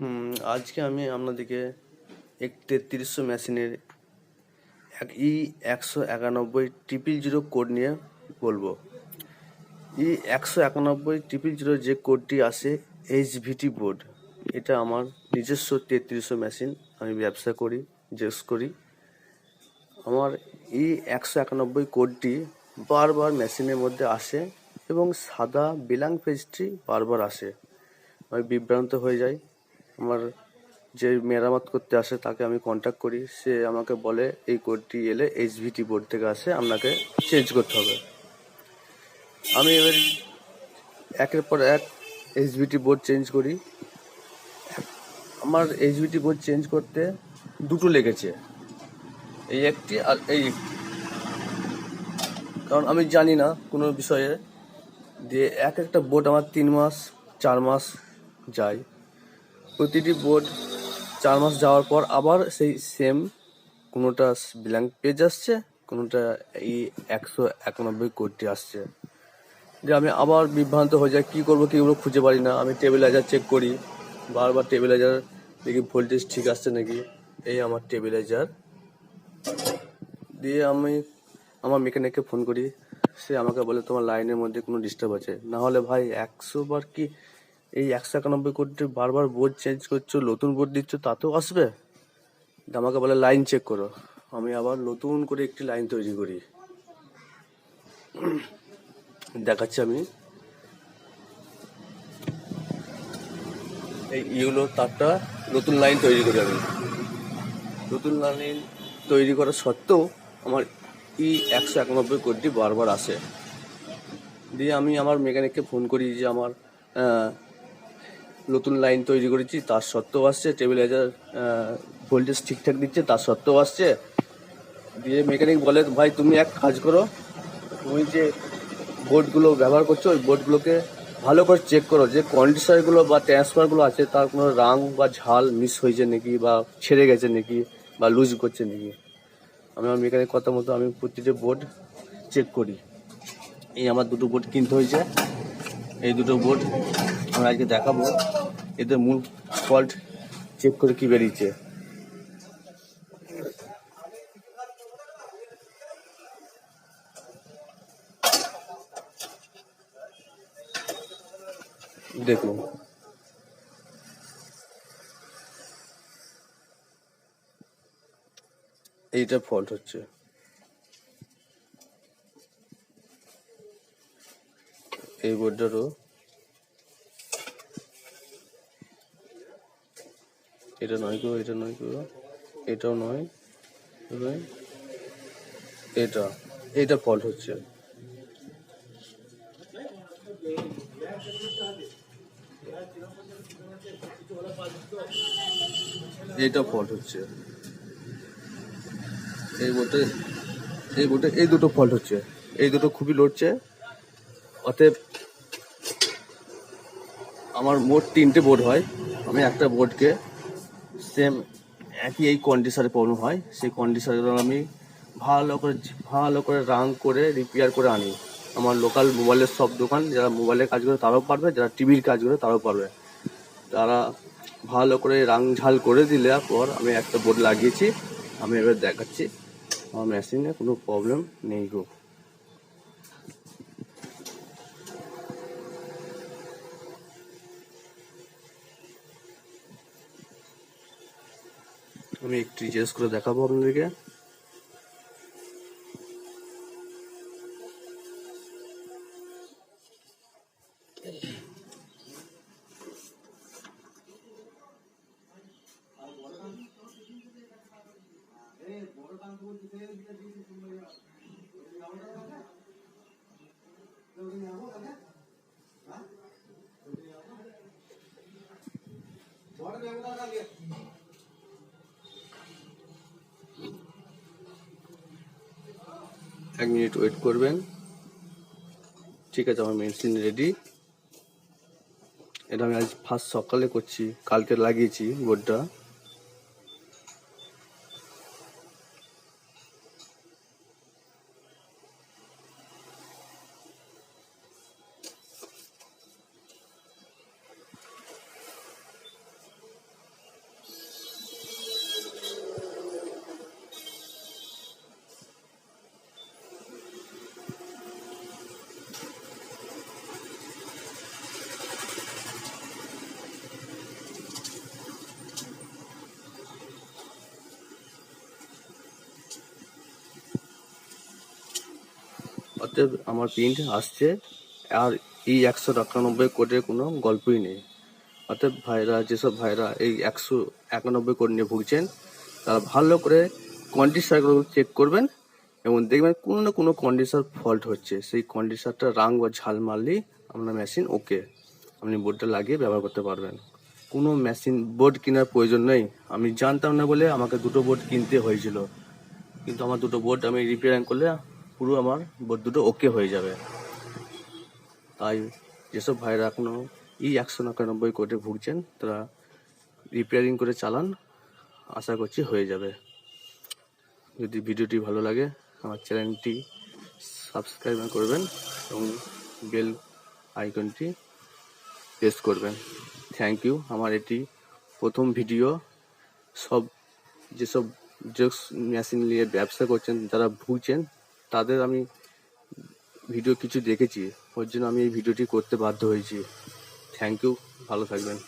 হুম, আজকে আমি আপনাদেরকে এক তেত্রিশশো মেশিনের এক ই একশো একানব্বই ট্রিপল জিরো কোড নিয়ে বলব। ই একশো একানব্বই ট্রিপল জিরো যে কোডটি আসে এইচভিটি বোর্ড এটা আমার নিজস্ব তেত্রিশশো মেশিন আমি ব্যবসা করি জেস করি। আমার ই একশো একানব্বই কোডটি বারবার মেশিনের মধ্যে আসে এবং সাদা বিলাং পেজটি বারবার আসে। আমি বিভ্রান্ত হয়ে যাই। আমার যে মেরামত করতে আসে তাকে আমি কন্ট্যাক্ট করি। সে আমাকে বলে, এই কোডটি এলে এইচভিটি বোর্ড থেকে আসে, আপনাকে চেঞ্জ করতে হবে। আমি এবার একের পর এক এইচভিটি বোর্ড চেঞ্জ করি। আমার এইচভিটি বোর্ড চেঞ্জ করতে দুটো লেগেছে। এই একটি আর এই একটি। কারণ আমি জানি না কোনো বিষয়ে দিয়ে এক একটা বোর্ড আমার তিন মাস, চার মাস যায়। প্রতিটি বোর্ড চার মাস যাওয়ার পর আবার সেই সেম কোনোটা ব্ল্যাঙ্ক পেজ আসছে, কোনোটা এই একশো একানব্বই কোডটি আসছে। যে আমি আবার বিভ্রান্ত হয়ে যাই, কী করব কী করব খুঁজে পারি না। আমি টেবিলাইজার চেক করি, বারবার টেবিলাইজার দেখি ভোল্টেজ ঠিক আসছে নাকি? এই আমার টেবিলাইজার। দিয়ে আমি আমার মেকানিককে ফোন করি, সে আমাকে বলে, তোমার লাইনের মধ্যে কোনো ডিস্টার্ব আছে? না হলে ভাই, একশো বার কি এই একশো একানব্বই কোটি বারবার বোর্ড চেঞ্জ করছ, নতুন বোর্ড দিচ্ছ, তাতেও আসবে? আমাকে বলে লাইন চেক করো। আমি আবার নতুন করে একটি লাইন তৈরি করি। দেখাচ্ছি আমি। এই ইউলো তারটা নতুন লাইন তৈরি করি আমি। নতুন লাইন তৈরি করা সত্ত্বেও আমার ই একশো একানব্বই কোডটি বারবার আসে। দিয়ে আমি আমার মেকানিককে ফোন করি যে আমার নতুন লাইন তৈরি করেছি, তার সত্ত্বেও আসছে টেবিলাইজার ভোল্টেজ ঠিকঠাক দিচ্ছে, তার সত্ত্বেও আসছে। দিয়ে মেকানিক বলে, ভাই, তুমি এক কাজ করো, তুমি যে বোর্ডগুলো ব্যবহার করছ, ওই বোর্ডগুলোকে ভালো করে চেক করো, যে কন্ডিশনারগুলো বা ট্রান্সফারগুলো আছে, তার কোনো রাং বা ঝাল মিস হয়েছে নাকি বা ছেড়ে গেছে নাকি বা লুজ করছে নাকি? আমি আমার মেকানিক কথা মতো আমি প্রতিটা বোর্ড চেক করি। এই আমার দুটো বোর্ড কিনতে হয়েছে। এই দুটো বোর্ড আমরা আজকে দেখাবো। এদের মূল ফল্ট চেক করে কি বেরিয়েছে। দেখুন। এইটা ফল্ট হচ্ছে। এই বোর্ডটারও এটা নয় গো, এটা নয় গো। এটাও নয় নয়। এটা এটা ফল্ট হচ্ছে। এইটা ফল্ট হচ্ছে। এই বোটে এই বোটে এই দুটো ফল্ট হচ্ছে। এই দুটো খুবই লড়ছে। অতএব আমার মোট তিনটে বোর্ড হয়। আমি একটা বোর্ডকে সেম একই এই কন্ডিশনে প্রবলেম হয়। সেই কন্ডিশনগুলো আমি ভালো করে ভালো করে রাং করে রিপেয়ার করে আনি। আমার লোকাল মোবাইলের সব দোকান, যারা মোবাইলের কাজ করে তারাও পারবে, যারা টিভির কাজ করে তারাও পারবে। তারা ভালো করে রাং ঝাল করে দিলে পর আমি একটা বোর্ড লাগিয়েছি। আমি এবার দেখাচ্ছি। আমার মেশিনে কোনো প্রবলেম নেই গো। আমি একটু জিজ্ঞেস করে দেখাবো আপনাদেরকে। এক মিনিট ওয়েট করবেন। ঠিক আছে, আমার মেডিসিন রেডি এটা আমি আজ ফার্স্ট সকালে করছি, কালকে লাগিয়েছি বোর্ডটা অতএব আমার প্রিন্ট আসছে, আর এই একশো একানব্বই কোডের কোনো গল্পই নেই। অতএব ভাইরা, যেসব ভাইরা এই একশো একানব্বই কোড নিয়ে ভুগছেন, তারা ভালো করে কন্ডিশনারগুলো চেক করবেন এবং দেখবেন কোনো না কোনো কন্ডিশনার ফল্ট হচ্ছে। সেই কন্ডিশনারটা রাং বা ঝাল মারলেই আপনার মেশিন ওকে আপনি বোর্ডটা লাগিয়ে ব্যবহার করতে পারবেন। কোনো মেশিন বোর্ড কেনার প্রয়োজন নেই। আমি জানতাম না বলে আমাকে দুটো বোর্ড কিনতে হয়েছিল। কিন্তু আমার দুটো বোর্ড আমি রিপেয়ারিং করলে পুরো আমার বোর্ড দুটো ওকে হয়ে যাবে। তাই যেসব ভাইরা এখনও এই একশো একানব্বই কোটে ভুগছেন, তারা রিপেয়ারিং করে চালান, আশা করছি হয়ে যাবে। যদি ভিডিওটি ভালো লাগে, আমার চ্যানেলটি সাবস্ক্রাইব করবেন এবং বেল আইকনটি প্রেস করবেন। থ্যাংক ইউ আমার এটি প্রথম ভিডিও সব যেসব জেক্স মেশিন নিয়ে ব্যবসা করছেন, যারা ভুগছেন তাদের আমি ভিডিও কিছু দেখেছি, ওর জন্য আমি এই ভিডিওটি করতে বাধ্য হয়েছি। থ্যাংক ইউ ভালো থাকবেন।